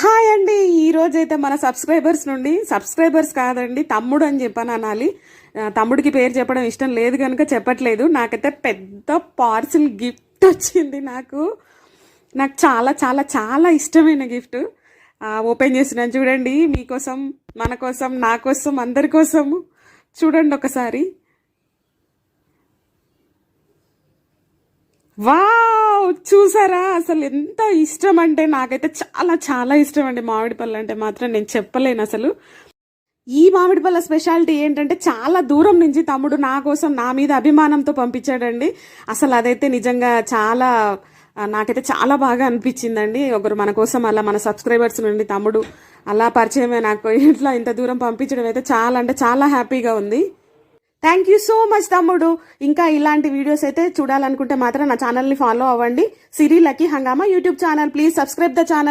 Hi అండి. ఈరోజైతే అయితే మన సబ్స్క్రైబర్స్ నుండి సబ్స్క్రైబర్స్ కాదండి తమ్ముడు అని చెప్పాను అనాలి. తమ్ముడికి పేరు చెప్పడం ఇష్టం లేదు కనుక చెప్పట్లేదు. నాకైతే పెద్ద పార్సిల్ గిఫ్ట్ వచ్చింది నాకు. నాకు చాలా చాలా చాలా ఇష్టమైన గిఫ్ట్. ఓపెన్ చేస్తున్నాను చూడండి. మీకోసం మన కోసం నా కోసం అందరి కోసం చూడండి ఒకసారి. వావ్! చూసారా? అసలు ఎంత ఇష్టం అంటే నాకైతే చాలా చాలా ఇష్టం అండి మామిడి పళ్ళు అంటే మాత్రం నేను చెప్పలేను అసలు. ఈ మామిడి పళ్ళ స్పెషాలిటీ ఏంటంటే చాలా దూరం నుంచి తమ్ముడు నా కోసం నా మీద అభిమానంతో పంపించాడండి. అసలు అదైతే నిజంగా చాలా నాకైతే చాలా బాగా అనిపించిందండి. ఒకరు మన కోసం అలా మన సబ్స్క్రైబర్స్ నుండి తమ్ముడు అలా పరిచయమే నాకు ఇట్లా ఇంత దూరం పంపించడం అయితే చాలా అంటే చాలా హ్యాపీగా ఉంది. థ్యాంక్ యూ సో మచ్ తమ్ముడు. ఇంకా ఇలాంటి వీడియోస్ అయితే చూడాలనుకుంటే మాత్రం నా ఛానల్ని ఫాలో అవ్వండి. సిరీలకి Hungama YouTube channel please subscribe the channel